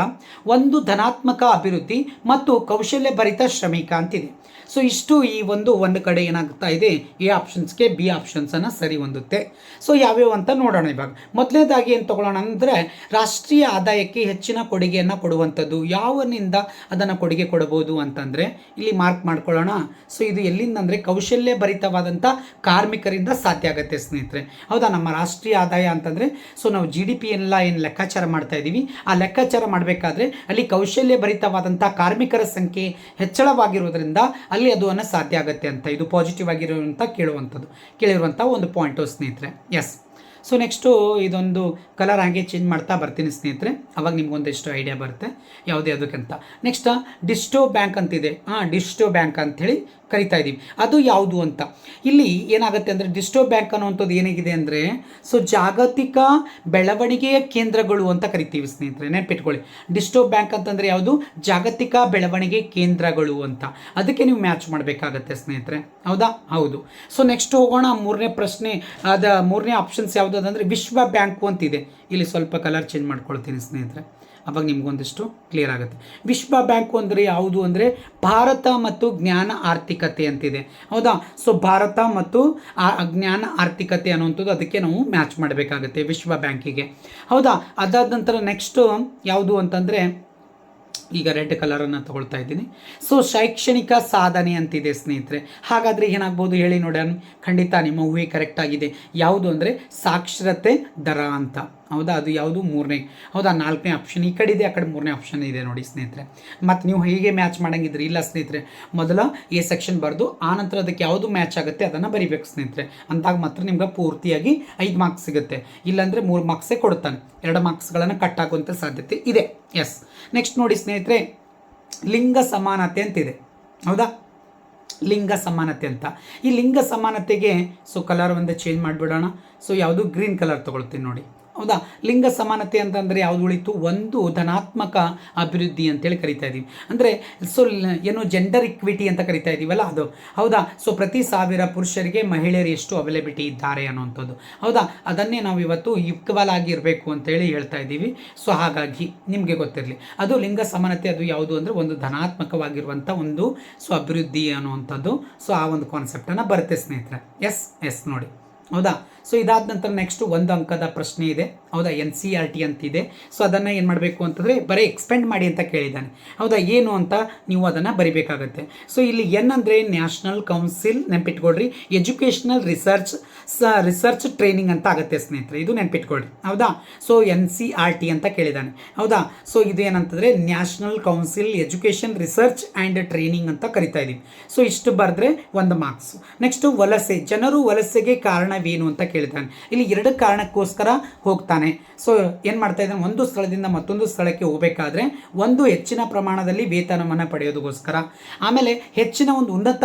ಒಂದು ಧನಾತ್ಮಕ ಅಭಿವೃದ್ಧಿ ಮತ್ತು ಕೌಶಲ್ಯ ಭರಿತ ಶ್ರಮಿಕ ಅಂತಿದೆ. ಸೊ ಇಷ್ಟು ಈ ಒಂದು ಒಂದು ಕಡೆ ಏನಾಗ್ತಾ ಇದೆ? ಎ ಆಪ್ಷನ್ಸ್ಗೆ ಬಿ ಆಪ್ಷನ್ಸನ್ನು ಸರಿ ಹೊಂದುತ್ತೆ. ಸೊ ಯಾವ್ಯಾವ ಅಂತ ನೋಡೋಣ ಇವಾಗ. ಮೊದಲನೇದಾಗಿ ಏನು ತಗೊಳ್ಳೋಣ ಅಂದರೆ ರಾಷ್ಟ್ರೀಯ ಆದಾಯಕ್ಕೆ ಹೆಚ್ಚಿನ ಕೊಡುಗೆಯನ್ನು ಕೊಡುವಂಥದ್ದು. ಯಾವನಿಂದ ಅದನ್ನು ಕೊಡುಗೆ ಕೊಡಬಹುದು ಅಂತಂದರೆ ಇಲ್ಲಿ ಮಾರ್ಕ್ ಮಾಡ್ಕೊಳ್ಳೋಣ. ಸೊ ಇದು ಎಲ್ಲಿಂದ ಅಂದರೆ ಕೌಶಲ್ಯ ಭರಿತವಾದಂಥ ಕಾರ್ಮಿಕರಿಂದ ಸಾಧ್ಯ ಆಗುತ್ತೆ ಸ್ನೇಹಿತರೆ. ಹೌದಾ? ನಮ್ಮ ರಾಷ್ಟ್ರೀಯ ಆದಾಯ ಅಂತಂದರೆ ಸೊ ನಾವು ಜಿ ಡಿ ಪಿ ಎಲ್ಲ ಏನು ಲೆಕ್ಕಾಚಾರ ಮಾಡ್ತಾ ಇದ್ದೀವಿ ಆ ಲೆಕ್ಕಾಚಾರ ಮಾಡಬೇಕಾದ್ರೆ ಅಲ್ಲಿ ಕೌಶಲ್ಯ ಭರಿತವಾದಂಥ ಕಾರ್ಮಿಕರ ಸಂಖ್ಯೆ ಹೆಚ್ಚಳವಾಗಿರೋದ್ರಿಂದ ಅಲ್ಲಿ ಅದು ಅನ್ನೋ ಸಾಧ್ಯ ಆಗುತ್ತೆ ಅಂತ, ಇದು ಪಾಸಿಟಿವ್ ಆಗಿರುವಂಥ ಕೇಳುವಂಥದ್ದು ಕೇಳಿರುವಂಥ ಒಂದು ಪಾಯಿಂಟು ಸ್ನೇಹಿತರೆ. ಎಸ್ ಸೊ ನೆಕ್ಸ್ಟು ಇದೊಂದು ಕಲರ್ ಹಾಗೆ ಚೇಂಜ್ ಮಾಡ್ತಾ ಬರ್ತೀನಿ ಸ್ನೇಹಿತರೆ. ಅವಾಗ ನಿಮ್ಗೊಂದಿಷ್ಟು ಐಡಿಯಾ ಬರುತ್ತೆ. ಯಾವುದೇ ಅದಕ್ಕಂತ ನೆಕ್ಸ್ಟ್ ಡಿಸ್ಟೋ ಬ್ಯಾಂಕ್ ಅಂತಿದೆ. ಹಾಂ ಡಿಸ್ಟೋ ಬ್ಯಾಂಕ್ ಅಂಥೇಳಿ ಕರಿತಾ ಇದ್ದೀವಿ. ಅದು ಯಾವುದು ಅಂತ. ಇಲ್ಲಿ ಏನಾಗುತ್ತೆ ಅಂದರೆ ಡಿಸ್ಟೋ ಬ್ಯಾಂಕ್ ಅನ್ನುವಂಥದ್ದು ಏನಾಗಿದೆ ಅಂದರೆ, ಸೊ ಜಾಗತಿಕ ಬೆಳವಣಿಗೆಯ ಕೇಂದ್ರಗಳು ಅಂತ ಕರಿತೀವಿ ಸ್ನೇಹಿತರೆ, ನೆನಪಿಟ್ಕೊಳ್ಳಿ. ಡಿಸ್ಟೋ ಬ್ಯಾಂಕ್ ಅಂತಂದರೆ ಯಾವುದು? ಜಾಗತಿಕ ಬೆಳವಣಿಗೆ ಕೇಂದ್ರಗಳು ಅಂತ. ಅದಕ್ಕೆ ನೀವು ಮ್ಯಾಚ್ ಮಾಡಬೇಕಾಗತ್ತೆ ಸ್ನೇಹಿತರೆ. ಹೌದಾ? ಹೌದು. ಸೊ ನೆಕ್ಸ್ಟ್ ಹೋಗೋಣ, ಮೂರನೇ ಪ್ರಶ್ನೆ, ಅದ ಮೂರನೇ ಆಪ್ಷನ್ಸ್ ಯಾವುದು ಅದಂದರೆ ವಿಶ್ವ ಬ್ಯಾಂಕು ಅಂತಿದೆ. ಇಲ್ಲಿ ಸ್ವಲ್ಪ ಕಲರ್ ಚೇಂಜ್ ಮಾಡ್ಕೊಳ್ತೀನಿ ಸ್ನೇಹಿತರೆ. ಅವಾಗ ನಿಮಗೊಂದಿಷ್ಟು ಕ್ಲಿಯರ್ ಆಗುತ್ತೆ. ವಿಶ್ವ ಬ್ಯಾಂಕು ಅಂದರೆ ಯಾವುದು ಅಂದರೆ ಭಾರತ ಮತ್ತು ಜ್ಞಾನ ಆರ್ಥಿಕತೆ ಅಂತಿದೆ. ಹೌದಾ? ಸೊ ಭಾರತ ಮತ್ತು ಜ್ಞಾನ ಆರ್ಥಿಕತೆ ಅನ್ನುವಂಥದ್ದು ಅದಕ್ಕೆ ನಾವು ಮ್ಯಾಚ್ ಮಾಡಬೇಕಾಗುತ್ತೆ ವಿಶ್ವ ಬ್ಯಾಂಕಿಗೆ. ಹೌದಾ? ಅದಾದ ನಂತರ ನೆಕ್ಸ್ಟು ಯಾವುದು ಅಂತಂದರೆ ಈಗ ರೆಡ್ ಕಲರನ್ನು ತಗೊಳ್ತಾ ಇದ್ದೀನಿ. ಸೊ ಶೈಕ್ಷಣಿಕ ಸಾಧನೆ ಅಂತಿದೆ ಸ್ನೇಹಿತರೆ. ಹಾಗಾದರೆ ಏನಾಗ್ಬೋದು ಹೇಳಿ ನೋಡೋಣ. ಖಂಡಿತ ನಿಮ್ಮ ಊಹೆ ಕರೆಕ್ಟ್ ಆಗಿದೆ. ಯಾವುದು ಅಂದರೆ ಸಾಕ್ಷರತೆ ದರ ಅಂತ. ಹೌದಾ? ಅದು ಯಾವುದು? ಮೂರನೇ. ಹೌದಾ? ನಾಲ್ಕನೇ ಆಪ್ಷನ್ ಈ ಕಡೆ ಇದೆ, ಆ ಕಡೆ ಮೂರನೇ ಆಪ್ಷನ್ ಇದೆ ನೋಡಿ ಸ್ನೇಹಿತರೆ. ಮತ್ತು ನೀವು ಹೀಗೆ ಮ್ಯಾಚ್ ಮಾಡಂಗಿದ್ರೆ? ಇಲ್ಲ ಸ್ನೇಹಿತರೆ, ಮೊದಲ ಎ ಸೆಕ್ಷನ್ ಬರೆದು ಆನಂತರ ಅದಕ್ಕೆ ಯಾವುದು ಮ್ಯಾಚ್ ಆಗುತ್ತೆ ಅದನ್ನು ಬರಿಬೇಕು ಸ್ನೇಹಿತರೆ. ಅಂದಾಗ ಮಾತ್ರ ನಿಮ್ಗೆ ಪೂರ್ತಿಯಾಗಿ ಐದು ಮಾರ್ಕ್ಸ್ ಸಿಗುತ್ತೆ. ಇಲ್ಲಾಂದರೆ ಮೂರು ಮಾರ್ಕ್ಸೇ ಕೊಡ್ತಾನೆ ಎರಡು ಮಾರ್ಕ್ಸ್ಗಳನ್ನು ಕಟ್ ಆಗುವಂಥ ಸಾಧ್ಯತೆ ಇದೆ. ಎಸ್ ನೆಕ್ಸ್ಟ್ ನೋಡಿ ಸ್ನೇಹಿತರೆ, ಲಿಂಗ ಸಮಾನತೆ ಅಂತಿದೆ. ಹೌದಾ? ಲಿಂಗ ಸಮಾನತೆ ಅಂತ. ಈ ಲಿಂಗ ಸಮಾನತೆಗೆ ಸೊ ಕಲರ್ ಒಂದೇ ಚೇಂಜ್ ಮಾಡಿಬಿಡೋಣ. ಸೊ ಯಾವುದು? ಗ್ರೀನ್ ಕಲರ್ ತೊಗೊಳ್ತೀನಿ ನೋಡಿ. ಹೌದಾ? ಲಿಂಗ ಸಮಾನತೆ ಅಂತಂದರೆ ಯಾವುದು ಉಳಿತು? ಒಂದು ಧನಾತ್ಮಕ ಅಭಿವೃದ್ಧಿ ಅಂತೇಳಿ ಕರಿತಾ ಇದ್ದೀವಿ ಅಂದರೆ ಸೊ ಏನು ಜೆಂಡರ್ ಇಕ್ವಿಟಿ ಅಂತ ಕರಿತಾ ಇದ್ದೀವಲ್ಲ ಅದು. ಹೌದಾ? ಸೊ ಪ್ರತಿ ಸಾವಿರ ಪುರುಷರಿಗೆ ಮಹಿಳೆಯರು ಎಷ್ಟು ಅವೈಲೇಬಿಲಿಟಿ ಇದ್ದಾರೆ ಅನ್ನುವಂಥದ್ದು. ಹೌದಾ? ಅದನ್ನೇ ನಾವು ಇವತ್ತು ಯುಕ್ತವಾಲ್ ಆಗಿರಬೇಕು ಅಂತೇಳಿ ಹೇಳ್ತಾ ಇದ್ದೀವಿ ಸೊ ಹಾಗಾಗಿ ನಿಮಗೆ ಗೊತ್ತಿರಲಿ. ಅದು ಲಿಂಗ ಸಮಾನತೆ ಅದು ಯಾವುದು ಅಂದರೆ ಒಂದು ಧನಾತ್ಮಕವಾಗಿರುವಂಥ ಒಂದು ಸೊ ಅಭಿವೃದ್ಧಿ ಅನ್ನುವಂಥದ್ದು. ಸೊ ಆ ಒಂದು ಕಾನ್ಸೆಪ್ಟನ್ನು ಬರುತ್ತೆ ಸ್ನೇಹಿತರೆ. ಎಸ್ ಎಸ್ ನೋಡಿ. ಹೌದಾ? ಸೊ ಇದಾದ ನಂತರ ನೆಕ್ಸ್ಟ್ ಒಂದು ಅಂಕದ ಪ್ರಶ್ನೆ ಇದೆ. ಹೌದಾ ಎನ್ ಸಿ ಆರ್ ಟಿ ಅಂತಿದೆ. ಸೊ ಅದನ್ನು ಏನು ಮಾಡಬೇಕು ಅಂತಂದರೆ ಬರೀ ಎಕ್ಸ್ಪೆಂಡ್ ಮಾಡಿ ಅಂತ ಕೇಳಿದ್ದಾನೆ. ಹೌದಾ, ಏನು ಅಂತ ನೀವು ಅದನ್ನು ಬರಿಬೇಕಾಗುತ್ತೆ. ಸೊ ಇಲ್ಲಿ ಎನ್ ಅಂದರೆ ನ್ಯಾಷನಲ್ ಕೌನ್ಸಿಲ್ ನೆನ್ಪಿಟ್ಕೊಳ್ರಿ. ಎಜುಕೇಷನಲ್ ರಿಸರ್ಚ್ ಸ ರಿಸರ್ಚ್ ಟ್ರೈನಿಂಗ್ ಅಂತ ಆಗುತ್ತೆ ಸ್ನೇಹಿತರೆ. ಇದು ನೆನ್ಪಿಟ್ಕೊಳ್ರಿ. ಹೌದಾ? So N C R T ಅಂತ ಕೇಳಿದ್ದಾನೆ. ಹೌದಾ? ಸೊ ಇದು ಏನಂತಂದರೆ national council education research and training ಅಂತ ಕರಿತಾ ಇದ್ದೀವಿ ಸೊ ಇಷ್ಟು ಬರೆದ್ರೆ ಒಂದು ಮಾರ್ಕ್ಸ್. ನೆಕ್ಸ್ಟು ವಲಸೆ. ಜನರು ವಲಸೆಗೆ ಕಾರಣವೇನು ಅಂತ ಕೇಳಿದ್ದಾನೆ. ಇಲ್ಲಿ ಎರಡು ಕಾರಣಕ್ಕೋಸ್ಕರ ಹೋಗ್ತಾನೆ. ಸೊ ಏನು ಮಾಡ್ತಾ ಇದ್ದಾನೆ? ಒಂದು ಸ್ಥಳದಿಂದ ಮತ್ತೊಂದು ಸ್ಥಳಕ್ಕೆ ಹೋಗಬೇಕಾದ್ರೆ ಒಂದು ಹೆಚ್ಚಿನ ಪ್ರಮಾಣದಲ್ಲಿ ವೇತನವನ್ನು ಪಡೆಯೋದಕ್ಕೋಸ್ಕರ. ಆಮೇಲೆ ಹೆಚ್ಚಿನ ಒಂದು ಉನ್ನತ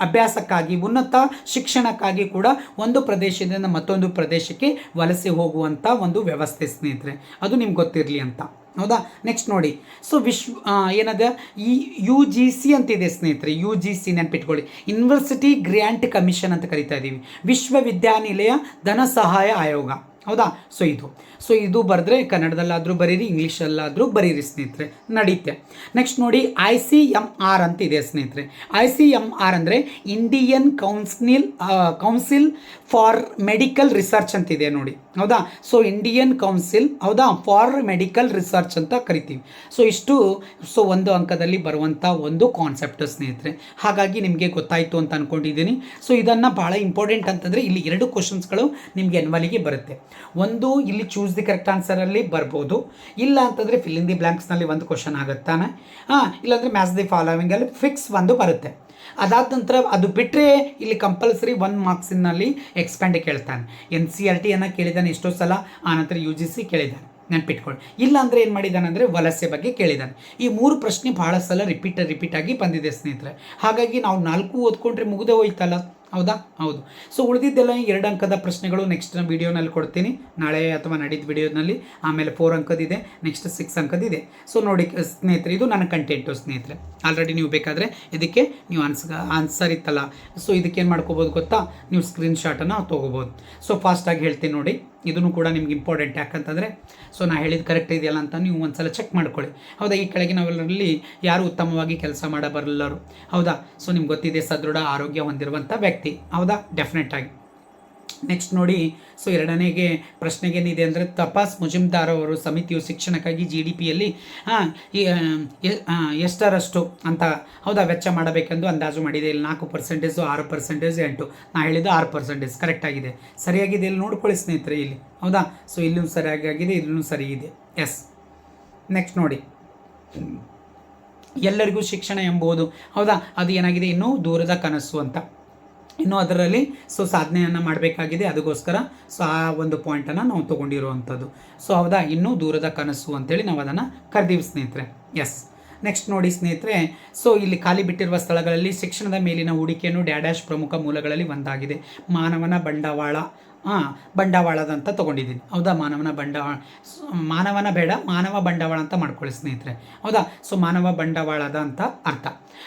ಅಭ್ಯಾಸಕ್ಕಾಗಿ, ಉನ್ನತ ಶಿಕ್ಷಣಕ್ಕಾಗಿ ಕೂಡ ಒಂದು ಪ್ರದೇಶದಿಂದ ಮತ್ತೊಂದು ಪ್ರದೇಶಕ್ಕೆ ವಲಸೆ ಹೋಗುವಂಥ ಒಂದು ವ್ಯವಸ್ಥೆ ಸ್ನೇಹಿತರೆ. ಅದು ನಿಮ್ಗೆ ಗೊತ್ತಿರಲಿ ಅಂತ. ಹೌದಾ? ನೆಕ್ಸ್ಟ್ ನೋಡಿ. ಸೊ ವಿಶ್ವ ಏನದ? ಈ ಯು ಜಿ ಸಿ ಅಂತಿದೆ ಸ್ನೇಹಿತರೆ. ಯು ಜಿ ಸಿ ನೆನ್ಪಿಟ್ಕೊಳ್ಳಿ. ಯೂನಿವರ್ಸಿಟಿ ಗ್ರ್ಯಾಂಟ್ ಕಮಿಷನ್ ಅಂತ ಕರಿತಾ ಇದ್ದೀವಿ ವಿಶ್ವವಿದ್ಯಾನಿಲಯ ಧನ ಸಹಾಯ ಆಯೋಗ. ಹೌದಾ? ಸೊ ಇದು. ಸೊ ಇದು ಬರೆದ್ರೆ ಕನ್ನಡದಲ್ಲಾದರೂ ಬರೀರಿ, ಇಂಗ್ಲೀಷಲ್ಲಾದರೂ ಬರೀರಿ ಸ್ನೇಹಿತರೆ. ನಡೀತೆ. ನೆಕ್ಸ್ಟ್ ನೋಡಿ ಐ ಸಿ ಎಂ ಆರ್ ಅಂತ ಇದೆ ಸ್ನೇಹಿತರೆ. ಐ ಸಿ ಎಂ ಆರ್ ಅಂದರೆ Indian council council for medical research ಅಂತಿದೆ ನೋಡಿ. ಹೌದಾ? ಸೊ ಇಂಡಿಯನ್ ಕೌನ್ಸಿಲ್ ಹೌದಾ? ಫಾರ್ ಮೆಡಿಕಲ್ ರಿಸರ್ಚ್ ಅಂತ ಕರಿತೀವಿ. ಸೊ ಇಷ್ಟು ಸೊ ಒಂದು ಅಂಕದಲ್ಲಿ ಬರುವಂಥ ಒಂದು ಕಾನ್ಸೆಪ್ಟ್ ಸ್ನೇಹಿತರೆ. ಹಾಗಾಗಿ ನಿಮಗೆ ಗೊತ್ತಾಯಿತು ಅಂತ ಅಂದ್ಕೊಂಡಿದ್ದೀನಿ ಸೊ ಇದನ್ನು ಭಾಳ ಇಂಪಾರ್ಟೆಂಟ್ ಅಂತಂದರೆ ಇಲ್ಲಿ ಎರಡು ಕ್ವಶನ್ಸ್ಗಳು ನಿಮಗೆ ಎನ್ವಲಿಗೆ ಬರುತ್ತೆ. ಒಂದು, ಇಲ್ಲಿ ಚೂಸ್ ದಿ ಕರೆಕ್ಟ್ ಆನ್ಸರಲ್ಲಿ ಬರ್ಬೋದು. ಇಲ್ಲ ಅಂತಂದರೆ ಫಿಲ್ ಇನ್ ದಿ ಬ್ಲ್ಯಾಂಕ್ಸ್ನಲ್ಲಿ ಒಂದು ಕ್ವಶನ್ ಆಗುತ್ತಾನೆ. ಹಾಂ, ಇಲ್ಲಾಂದರೆ ಮ್ಯಾಚ್ ದಿ ಫಾಲೋವಿಂಗಲ್ಲಿ ಫಿಕ್ಸ್ ಒಂದು ಬರುತ್ತೆ. ಅದಾದ ನಂತರ ಅದು ಬಿಟ್ಟರೆ ಇಲ್ಲಿ ಕಂಪಲ್ಸರಿ ಒನ್ ಮಾರ್ಕ್ಸಿನಲ್ಲಿ ಎಕ್ಸ್ಪ್ಯಾಂಡ್ ಕೇಳ್ತಾನೆ. ಎನ್ ಸಿ ಆರ್ ಟಿಯನ್ನು ಕೇಳಿದ್ದಾನೆ ಎಷ್ಟೋ ಸಲ ಆನಂತರ ಯು ಜಿ ಸಿ ಕೇಳಿದ್ದಾನೆ ನೆನ್ಪಿಟ್ಕೊಳ್ಳಿ ಇಲ್ಲ ಅಂದರೆ ಏನು ಮಾಡಿದ್ದಾನೆ ಅಂದರೆ ವಲಸೆ ಬಗ್ಗೆ ಕೇಳಿದ್ದಾನೆ ಈ ಮೂರು ಪ್ರಶ್ನೆ ಭಾಳ ಸಲ ರಿಪೀಟ್ ರಿಪೀಟ್ ಆಗಿ ಬಂದಿದೆ ಸ್ನೇಹಿತರೆ. ಹಾಗಾಗಿ ನಾವು ನಾಲ್ಕು ಓದ್ಕೊಂಡ್ರೆ ಮುಗಿದೇ ಹೋಯ್ತಲ್ಲ? ಹೌದಾ? ಹೌದು. ಸೊ ಉಳಿದಿದ್ದೆಲ್ಲ ಎರಡು ಅಂಕದ ಪ್ರಶ್ನೆಗಳು ನೆಕ್ಸ್ಟ್ ವಿಡಿಯೋನಲ್ಲಿ ಕೊಡ್ತೀನಿ. ನಾಳೆ ಅಥವಾ ನಾಡಿದ್ದು ವಿಡಿಯೋನಲ್ಲಿ ಆಮೇಲೆ ಫೋರ್ ಅಂಕದಿದೆ ನೆಕ್ಸ್ಟ್ ಸಿಕ್ಸ್ ಅಂಕದಿದೆ. ಸೊ ನೋಡಿ ಸ್ನೇಹಿತರೆ, ಇದು ನನ್ನ ಕಂಟೆಂಟು ಸ್ನೇಹಿತರೆ. ಆಲ್ರೆಡಿ ನೀವು ಬೇಕಾದರೆ ಇದಕ್ಕೆ ನೀವು ಆನ್ಸ್ ಆನ್ಸರ್ ಇತ್ತಲ್ಲ. ಸೊ ಇದಕ್ಕೆ ಏನು ಮಾಡ್ಕೋಬೋದು ಗೊತ್ತಾ? ನೀವು ಸ್ಕ್ರೀನ್ ಶಾಟನ್ನು ತೊಗೋಬೋದು. ಸೊ ಫಾಸ್ಟಾಗಿ ಹೇಳ್ತೀನಿ ನೋಡಿ. ಇದನ್ನು ಕೂಡ ನಿಮ್ಗೆ ಇಂಪಾರ್ಟೆಂಟ್ ಯಾಕಂತಂದರೆ ಸೊ ನಾನು ಹೇಳಿದ ಕರೆಕ್ಟ್ ಇದೆಯಲ್ಲ ಅಂತ ನೀವು ಒಂದ್ಸಲ ಚೆಕ್ ಮಾಡ್ಕೊಳ್ಳಿ. ಹೌದಾ? ಈ ಕೆಳಗಿನವರಲ್ಲಿ ಯಾರು ಉತ್ತಮವಾಗಿ ಕೆಲಸ ಮಾಡಬರಲ್ಲರು ಹೌದಾ? ಸೊ ನಿಮ್ಗೆ ಗೊತ್ತಿದೆ, ಸದೃಢ ಆರೋಗ್ಯ ಹೊಂದಿರುವಂಥ ವ್ಯಕ್ತಿ. ಹೌದಾ? ಡೆಫಿನೆಟ್ ಆಗಿ. ನೆಕ್ಸ್ಟ್ ನೋಡಿ ಸೊ ಎರಡನೇಗೆ ಪ್ರಶ್ನೆಗೇನಿದೆ ಅಂದರೆ, ತಪಾಸ್ ಮುಜುಮ್ದಾರ್ ಅವರು ಸಮಿತಿಯು ಶಿಕ್ಷಣಕ್ಕಾಗಿ ಜಿ ಡಿ ಪಿಯಲ್ಲಿ ಎಷ್ಟರಷ್ಟು ಅಂತ ಹೌದಾ? ವೆಚ್ಚ ಮಾಡಬೇಕೆಂದು ಅಂದಾಜು ಮಾಡಿದೆ. ಇಲ್ಲಿ ನಾಲ್ಕು ಪರ್ಸೆಂಟೇಜು ಆರು ಪರ್ಸೆಂಟೇಜ್ ಎಂಟು. ನಾ ಹೇಳಿದ್ದು ಆರು ಪರ್ಸೆಂಟೇಜ್ ಕರೆಕ್ಟ್ ಆಗಿದೆ. ಸರಿಯಾಗಿದೆ ಇಲ್ಲಿ ನೋಡ್ಕೊಳ್ಳಿ ಸ್ನೇಹಿತರೆ ಇಲ್ಲಿ. ಹೌದಾ? ಸೊ ಇಲ್ಲೂ ಸರಿಯಾಗಿ ಆಗಿದೆ ಇಲ್ಲೂ ಸರಿ ಇದೆ. ಎಸ್ ನೆಕ್ಸ್ಟ್ ನೋಡಿ. ಎಲ್ಲರಿಗೂ ಶಿಕ್ಷಣ ಎಂಬುದು ಹೌದಾ? ಅದು ಏನಾಗಿದೆ? ಇನ್ನೂ ದೂರದ ಕನಸು ಅಂತ. ಇನ್ನು ಅದರಲ್ಲಿ ಸೊ ಸಾಧನೆಯನ್ನು ಮಾಡಬೇಕಾಗಿದೆ, ಅದಕ್ಕೋಸ್ಕರ ಸೊ ಆ ಒಂದು ಪಾಯಿಂಟನ್ನು ನಾವು ತೊಗೊಂಡಿರುವಂಥದ್ದು. ಸೊ ಹೌದಾ, ಇನ್ನೂ ದೂರದ ಕನಸು ಅಂತೇಳಿ ನಾವು ಅದನ್ನು ಕರೆದೀವಿ ಸ್ನೇಹಿತರೆ. ಎಸ್ ನೆಕ್ಸ್ಟ್ ನೋಡಿ ಸ್ನೇಹಿತರೆ ಸೊ ಇಲ್ಲಿ ಖಾಲಿ ಬಿಟ್ಟಿರುವ ಸ್ಥಳಗಳಲ್ಲಿ ಶಿಕ್ಷಣದ ಮೇಲಿನ ಹೂಡಿಕೆಯನ್ನು ಡ್ಯಾಡ್ಯಾಶ್ ಪ್ರಮುಖ ಮೂಲಗಳಲ್ಲಿ ಒಂದಾಗಿದೆ. ಮಾನವನ ಬಂಡವಾಳ ಹಾಂ ಬಂಡವಾಳದ ಅಂತ ತೊಗೊಂಡಿದ್ದೀನಿ. ಹೌದಾ, ಮಾನವನ ಬಂಡವಾಳ ಮಾನವನ ಬೇಡ, ಮಾನವ ಬಂಡವಾಳ ಅಂತ ಮಾಡ್ಕೊಳ್ಳಿ ಸ್ನೇಹಿತರೆ. ಹೌದಾ ಸೊ ಮಾನವ ಬಂಡವಾಳದ ಅಂತ ಅರ್ಥ.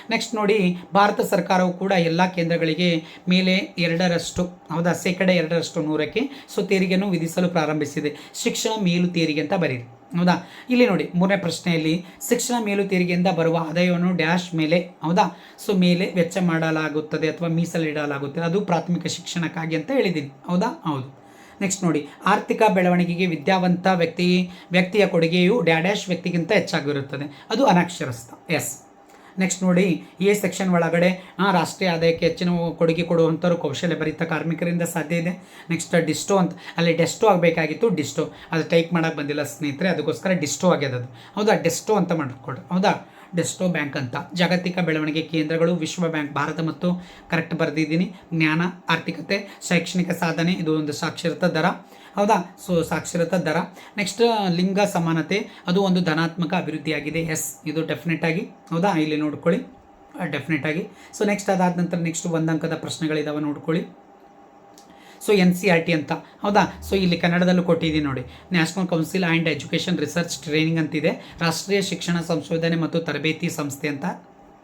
ನೆಕ್ಸ್ಟ್ ನೋಡಿ, ಭಾರತ ಸರ್ಕಾರವು ಕೂಡ ಎಲ್ಲ ಕೇಂದ್ರಗಳಿಗೆ ಮೇಲೆ ಎರಡರಷ್ಟು, ಹೌದಾ, ಶೇಕಡ ಎರಡರಷ್ಟು ನೂರಕ್ಕೆ ಸೊ ತೆರಿಗೆಯನ್ನು ವಿಧಿಸಲು ಪ್ರಾರಂಭಿಸಿದೆ. ಶಿಕ್ಷಣ ಮೇಲು ತೆರಿಗೆ ಅಂತ ಬರೀರಿ. ಹೌದಾ? ಇಲ್ಲಿ ನೋಡಿ, ಮೂರನೇ ಪ್ರಶ್ನೆಯಲ್ಲಿ ಶಿಕ್ಷಣ ಮೇಲು ತೆರಿಗೆಯಿಂದ ಬರುವ ಆದಾಯವನ್ನು ಡ್ಯಾಶ್ ಮೇಲೆ, ಹೌದಾ? ಸೊ, ಮೇಲೆ ವೆಚ್ಚ ಮಾಡಲಾಗುತ್ತದೆ ಅಥವಾ ಮೀಸಲಿಡಲಾಗುತ್ತದೆ. ಅದು ಪ್ರಾಥಮಿಕ ಶಿಕ್ಷಣಕ್ಕಾಗಿ ಅಂತ ಹೇಳಿದ್ದೀನಿ. ಹೌದಾ? ಹೌದು. ನೆಕ್ಸ್ಟ್ ನೋಡಿ, ಆರ್ಥಿಕ ಬೆಳವಣಿಗೆಗೆ ವಿದ್ಯಾವಂತ ವ್ಯಕ್ತಿ, ವ್ಯಕ್ತಿಯ ಕೊಡುಗೆಯು ಡ್ಯಾಡ್ಯಾಶ್ ವ್ಯಕ್ತಿಗಿಂತ ಹೆಚ್ಚಾಗಿರುತ್ತದೆ. ಅದು ಅನಕ್ಷರಸ್ಥ. ಎಸ್. ನೆಕ್ಸ್ಟ್ ನೋಡಿ ಎ ಸೆಕ್ಷನ್ ಒಳಗಡೆ ರಾಷ್ಟ್ರೀಯ ಆದಾಯಕ್ಕೆ ಹೆಚ್ಚಿನ ಕೊಡುಗೆ ಕೊಡುವಂಥವ್ರು ಕೌಶಲ್ಯ ಭರಿತ ಕಾರ್ಮಿಕರಿಂದ ಸಾಧ್ಯ ಇದೆ. ನೆಕ್ಸ್ಟ್ ಡಿಸ್ಟೋ ಅಂತ. ಅಲ್ಲಿ ಡೆಸ್ಟೋ ಆಗಬೇಕಾಗಿತ್ತು, ಡಿಸ್ಟೋ. ಅದು ಟೈಪ್ ಮಾಡೋಕ್ಕೆ ಬಂದಿಲ್ಲ ಸ್ನೇಹಿತರೆ, ಅದಕ್ಕೋಸ್ಕರ ಡಿಸ್ಟೋ ಆಗ್ಯದ ಅದು ಹೌದಾ? ಡೆಸ್ಟೋ ಅಂತ ಮಾಡಿಕೊಡು. ಹೌದಾ? ಡೆಸ್ಟೋ ಬ್ಯಾಂಕ್ ಅಂತ. ಜಾಗತಿಕ ಬೆಳವಣಿಗೆ ಕೇಂದ್ರಗಳು, ವಿಶ್ವ ಬ್ಯಾಂಕ್, ಭಾರತ ಮತ್ತು ಕರೆಕ್ಟ್ ಬರೆದಿದ್ದೀನಿ. ಜ್ಞಾನ, ಆರ್ಥಿಕತೆ, ಶೈಕ್ಷಣಿಕ ಸಾಧನೆ, ಇದು ಒಂದು ಸಾಕ್ಷರತಾ ದರ. ಹೌದಾ? ಸೊ, ಸಾಕ್ಷರತಾ ದರ. ನೆಕ್ಸ್ಟ್ ಲಿಂಗ ಸಮಾನತೆ. ಅದು ಒಂದು ಧನಾತ್ಮಕ ಅಭಿವೃದ್ಧಿಯಾಗಿದೆ. ಎಸ್ ಇದು ಡೆಫಿನೆಟ್ ಆಗಿ. ಹೌದಾ? ಇಲ್ಲಿ ನೋಡ್ಕೊಳ್ಳಿ. ಡೆಫಿನೆಟ್ ಆಗಿ. ಸೊ ನೆಕ್ಸ್ಟ್ ಅದಾದ ನಂತರ ನೆಕ್ಸ್ಟ್ ಒಂದು ಅಂಕದ ಪ್ರಶ್ನೆಗಳಿದಾವೆ ನೋಡ್ಕೊಳ್ಳಿ. So N C R T ಅಂತ. ಹೌದಾ? ಸೊ ಇಲ್ಲಿ ಕನ್ನಡದಲ್ಲೂ ಕೊಟ್ಟಿದ್ದೀನಿ ನೋಡಿ. National council and education research training ಅಂತಿದೆ. ರಾಷ್ಟ್ರೀಯ ಶಿಕ್ಷಣ ಸಂಶೋಧನೆ ಮತ್ತು ತರಬೇತಿ ಸಂಸ್ಥೆ ಅಂತ.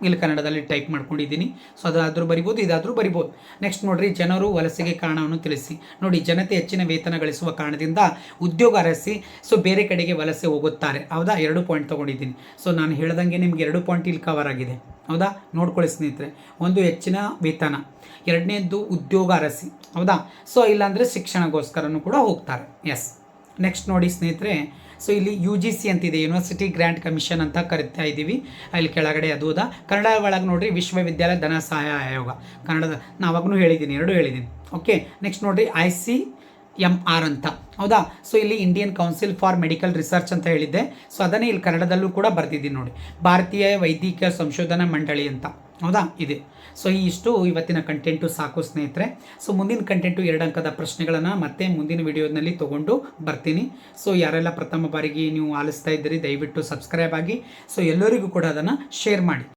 ಇಲ್ಲಿ ಕನ್ನಡದಲ್ಲಿ ಟೈಪ್ ಮಾಡ್ಕೊಂಡಿದ್ದೀನಿ. ಸೊ ಅದಾದರೂ ಬರಿಬೋದು, ಇದಾದರೂ ಬರಿಬೋದು. ನೆಕ್ಸ್ಟ್ ನೋಡಿರಿ, ಜನರು ವಲಸೆಗೆ ಕಾರಣವನ್ನು ತಿಳಿಸಿ. ನೋಡಿ, ಜನತೆ ಹೆಚ್ಚಿನ ವೇತನ ಗಳಿಸುವ ಕಾರಣದಿಂದ ಉದ್ಯೋಗ ಅರಸಿ ಸೊ ಬೇರೆ ಕಡೆಗೆ ವಲಸೆ ಹೋಗುತ್ತಾರೆ. ಹೌದಾ? ಎರಡು ಪಾಯಿಂಟ್ ತೊಗೊಂಡಿದ್ದೀನಿ. ಸೊ ನಾನು ಹೇಳ್ದಂಗೆ ನಿಮ್ಗೆ ಎರಡು ಪಾಯಿಂಟ್ ಇಲ್ಲಿ ಕವರ್ ಆಗಿದೆ. ಹೌದಾ? ನೋಡ್ಕೊಳ್ಳಿ ಸ್ನೇಹಿತರೆ. ಒಂದು, ಹೆಚ್ಚಿನ ವೇತನ. ಎರಡನೇದ್ದು, ಉದ್ಯೋಗ ಅರಸಿ. ಹೌದಾ? ಸೊ ಇಲ್ಲಾಂದರೆ ಶಿಕ್ಷಣಗೋಸ್ಕರನೂ ಕೂಡ ಹೋಗ್ತಾರೆ. ಎಸ್ ನೆಕ್ಸ್ಟ್ ನೋಡಿ ಸ್ನೇಹಿತರೆ ಸೊ ಇಲ್ಲಿ ಯು ಜಿ ಸಿ ಅಂತಿದೆ ಯೂನಿವರ್ಸಿಟಿ ಗ್ರ್ಯಾಂಟ್ ಕಮಿಷನ್ ಅಂತ ಕರಿತಾ ಇದ್ದೀವಿ. ಅಲ್ಲಿ ಕೆಳಗಡೆ ಅದು ಅದ. ಕನ್ನಡ ಒಳಗೆ ನೋಡ್ರಿ, ವಿಶ್ವವಿದ್ಯಾಲಯ ಧನ ಸಹಾಯ ಆಯೋಗ. ಕನ್ನಡದ ನಾವಾಗೂ ಹೇಳಿದ್ದೀನಿ ಎರಡು ಹೇಳಿದ್ದೀನಿ ಓಕೆ ನೆಕ್ಸ್ಟ್ ನೋಡಿರಿ ಐ ಸಿ ಎಂ ಆರ್ ಅಂತ. ಹೌದಾ? ಸೊ ಇಲ್ಲಿ Indian council for medical research ಅಂತ ಹೇಳಿದ್ದೆ. ಸೊ ಅದನ್ನೇ ಇಲ್ಲಿ ಕನ್ನಡದಲ್ಲೂ ಕೂಡ ಬರ್ತಿದ್ದೀನಿ ನೋಡಿ. ಭಾರತೀಯ ವೈದ್ಯಕೀಯ ಸಂಶೋಧನಾ ಮಂಡಳಿ ಅಂತ. ಹೌದಾ? ಇದೆ. ಸೊ ಈ ಇಷ್ಟು ಇವತ್ತಿನ ಕಂಟೆಂಟು ಸಾಕು ಸ್ನೇಹಿತರೆ. ಸೊ ಮುಂದಿನ ಕಂಟೆಂಟು ಎರಡು ಅಂಕದ ಪ್ರಶ್ನೆಗಳನ್ನು ಮತ್ತೆ ಮುಂದಿನ ವಿಡಿಯೋದಲ್ಲಿ ತೊಗೊಂಡು ಬರ್ತೀನಿ. ಸೊ ಯಾರೆಲ್ಲ ಪ್ರಥಮ ಬಾರಿಗೆ ನೀವು ಆಲಿಸ್ತಾ ಇದ್ದೀರಿ, ದಯವಿಟ್ಟು ಸಬ್ಸ್ಕ್ರೈಬ್ ಆಗಿ. ಸೊ ಎಲ್ಲರಿಗೂ ಕೂಡ ಅದನ್ನು ಶೇರ್ ಮಾಡಿ.